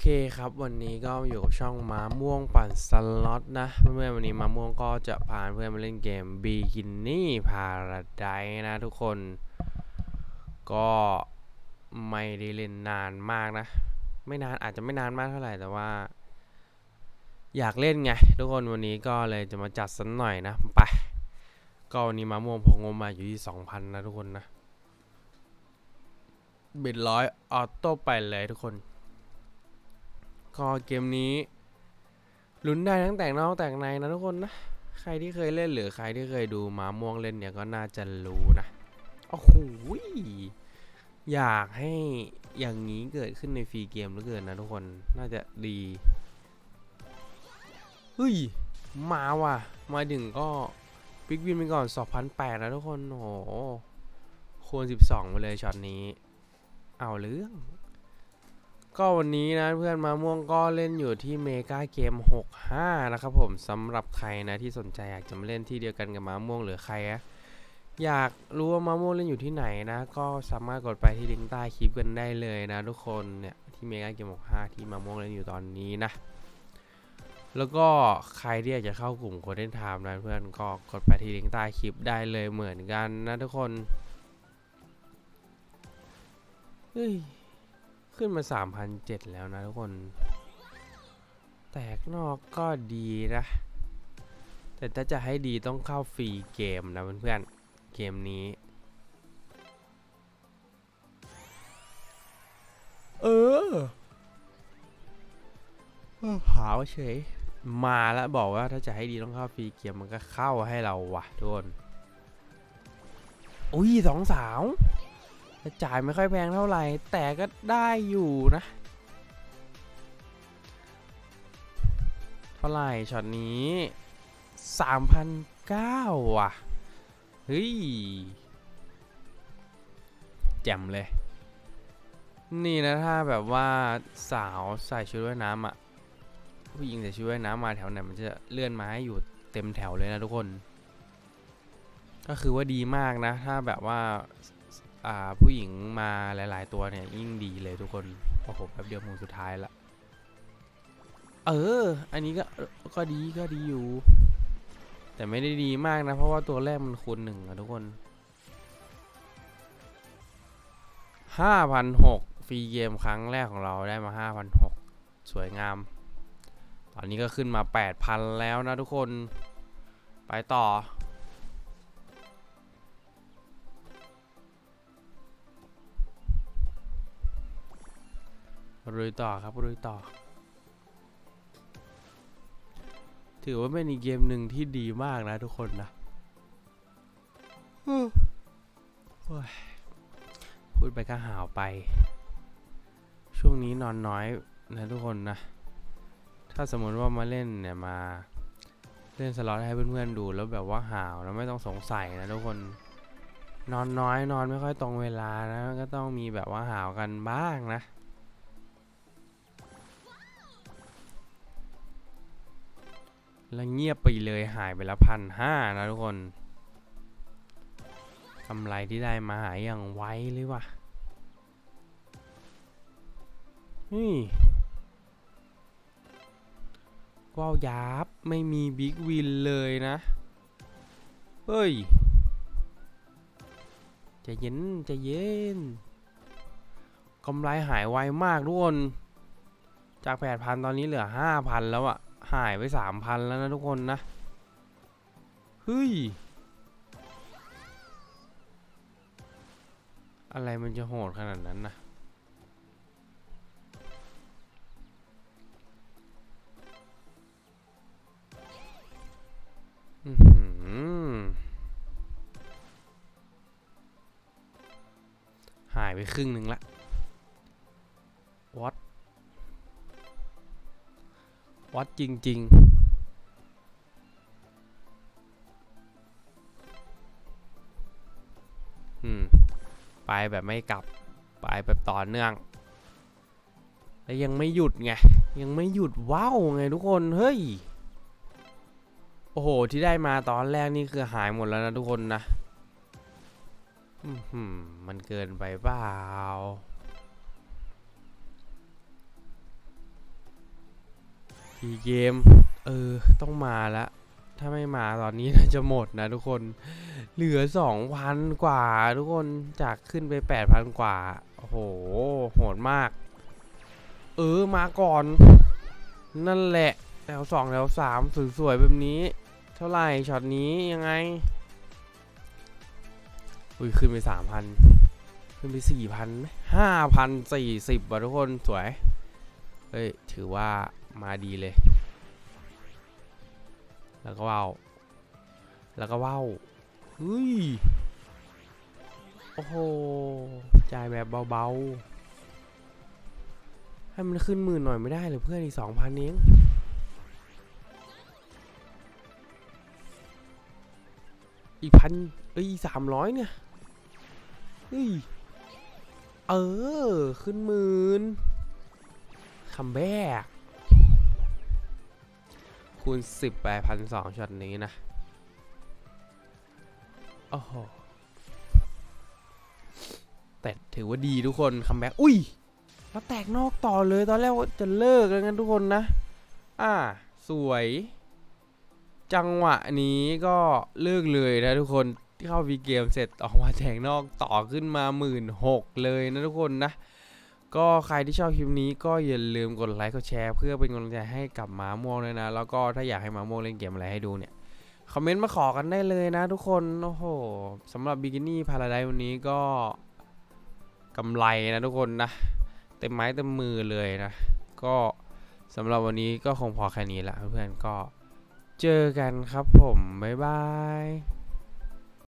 เคครับ วันนี้ก็อยู่กับช่องม้าม่วงปั่นสล็อตนะ เพื่อนๆวันนี้ม้าม่วงก็จะพาเพื่อนมาเล่นเกม Bikini Paradise นะทุกคน ก็ไม่ได้เล่นนานมากนะ ไม่นานอาจจะไม่นานมากเท่าไหร่แต่ว่า อยากเล่นไง ทุกคนวันนี้ก็เลยจะมาจัดสักหน่อยนะไปก็วันนี้ม้าม่วงพกงมาอยู่ที่2,000นะทุกคนนะบิดร้อยออโต้ไปเลยทุกคน ก็เกมนี้ลุ้นได้ทั้งแต่งนอกแต่งในนะทุกคนนะ ใครที่เคยเล่นหรือใครที่เคยดูหมาม่วงเล่นเนี่ยก็น่าจะรู้นะโอ้โหอยากให้อย่างนี้เกิดขึ้นในฟรีเกมหลือเกินนะทุกคนน่าจะดีเฮ้ยมาว่ะ มาถึงก็ปิกวินไปก่อน 2,008นะทุกคนโอ้โห คูณ 12 ไปเลยช็อตนี้ เอาเรื่อง ก็วันนี้นะเพื่อนมาม่วงก็เล่นอยู่ที่เมกาเกม 65 นะครับผมสำหรับใครนะที่สนใจอยากจะมาเล่นที่เดียวกันกับมาม่วงหรือใครอะอยากรู้ว่ามาม่วงเล่นอยู่ที่ไหนนะ ก็สามารถกดไปที่ลิงก์ใต้คลิปกันได้เลยนะ ทุกคนเนี่ยที่เมกาเกม 65 ที่มาม่วงเล่นอยู่ตอนนี้นะ แล้วก็ใครที่อยากจะเข้ากลุ่มโคเดนไทม์นะเพื่อนก็กดไปที่ลิงก์ใต้คลิปได้เลยเหมือนกันนะทุกคนเฮ้ย ขึ้นมา 3,007 แล้วนะทุกคน แตกนอกก็ดีนะ แต่ถ้าจะให้ดีต้องเข้าฟรีเกมนะเพื่อนๆ เกมนี้ เออหาวเฉย มาแล้วบอกว่าถ้าจะให้ดีต้องเข้าฟรีเกมมันก็เข้าให้เราวะทุกคน อุ้ยสองสาว จ่ายไม่ค่อยแพงเท่าไหร่ แต่ก็ได้อยู่นะ เท่าไหร่ช็อตนี้3,009ว่ะ เฮ้ย แจ่มเลย นี่นะถ้าแบบว่าสาวใส่ชุดว่ายน้ำอะ ผู้หญิงใส่ชุดว่ายน้ำมาแถวไหนมันจะเลื่อนมาให้อยู่เต็มแถวเลยนะทุกคน ก็คือว่าดีมากนะ ถ้าแบบว่า ผู้หญิงมาหลาย ๆ ตัวเนี่ย ยิ่งดีเลยทุกคนโอ้โหแป๊บเดียวโมงสุดท้ายละเออ อันนี้ก็ก็ดีก็ดีอยู่ แต่ไม่ได้ดีมากนะ เพราะว่าตัวแรกมันคูณหนึ่งอะทุกคนห้าพันหกฟรีเกมครั้งแรกของเราได้มาห้าพันหกสวยงาม ตอนนี้ก็ขึ้นมาแปดพันแล้วนะทุกคน ไปต่อ รุยต่อครับรุยต่อ ถือว่าเป็นอีกเกมหนึ่งที่ดีมากนะทุกคนนะโอ้ยพูดไปก็หาวไป ช่วงนี้นอนน้อยนะทุกคนนะ ถ้าสมมติว่ามาเล่นเนี่ยมาเล่นสล็อตให้เพื่อนๆดูแล้วแบบว่าหาวแล้วไม่ต้องสงสัยนะทุกคนนอนน้อยนอนไม่ค่อยตรงเวลานะก็ต้องมีแบบว่าหาวกันบ้างนะ แล้วเงียบไปเลยหายไปละพันห้านะทุกคนกำไรที่ได้มาหายอย่างไวเลยวะนี่ว้าวยับไม่มีบิ๊กวินเลยนะ เฮ้ยจะเย็นจะเย็นกำไรหายไวมากทุกคน จากแปดพันตอนนี้เหลือห้าพันแล้วอะ หายไปสามพันแล้วนะทุกคนนะเฮ้ย อะไรมันจะโหดขนาดนั้นนะอื้อหือหายไปครึ่งหนึ่งละ วัดจริงๆอืมไปแบบไม่กลับไปแบบต่อเนื่อง แล้วยังไม่หยุดไง ยังไม่หยุดว้าวไงทุกคน เฮ้ย โอ้โห ที่ได้มาตอนแรกนี่คือหายหมดแล้วนะทุกคนนะอือหือมันเกินไปเปล่าีเกม เออ ต้องมาละ ถ้าไม่มาตอนนี้น่าจะหมดนะทุกคน เหลือสองพันกว่า ทุกคนจากขึ้นไปแปดพันกว่า โอ้โห โหดมาก เออ มาก่อน นั่นแหละ แถวสองแถวสามสวยๆแบบนี้ เท่าไหร่ช็อตนี้ยังไง อุ้ย ขึ้นไปสามพันขึ้นไปสี่พันไหมห้าพันสี่สิบว่ะทุกคนสวยเฮ้ย ถือว่า มาดีเลย แล้วก็ว่าว แล้วก็ว่าวเฮ้ย โอ้โห จ่ายแบบเบาๆ ให้มันขึ้นหมื่นหน่อยไม่ได้เลยเพื่อนอีกสองพันเองอีกพันเอ้ยสามร้อยเนี่ยเฮ้ย เออ ขึ้นหมื่นคัมแบก คูณสิบไปพันสองช็อตนี้นะ โอ้โห แต่ถือว่าดีทุกคนคัมแบ็กอุ้ย แล้วแตกนอกต่อเลยตอนแรกว่าจะเลิกแล้วงั้นทุกคนนะ อ่า สวย จังหวะนี้ก็เลิกเลยนะทุกคนที่เข้าวีเกมเสร็จออกมาแทงนอกต่อขึ้นมาหมื่นหกเลยนะทุกคนนะ ก็ใครที่ชอบคลิปนี้ก็อย่าลืมกดไลค์กดแชร์ เพื่อเป็นกำลังใจให้กับหมาม่วงเลยนะ แล้วก็ถ้าอยากให้หมาม่วงเล่นเกมอะไรให้ดูเนี่ย คอมเมนต์มาขอกันได้เลยนะทุกคน โอ้โหสำหรับบิกินี่พาราไดวันนี้ก็กำไรนะทุกคนนะ เต็มไม้เต็มมือเลยนะ ก็สำหรับวันนี้ก็คงพอแค่นี้ละเพื่อนๆก็เจอกันครับผม บ๊ายบาย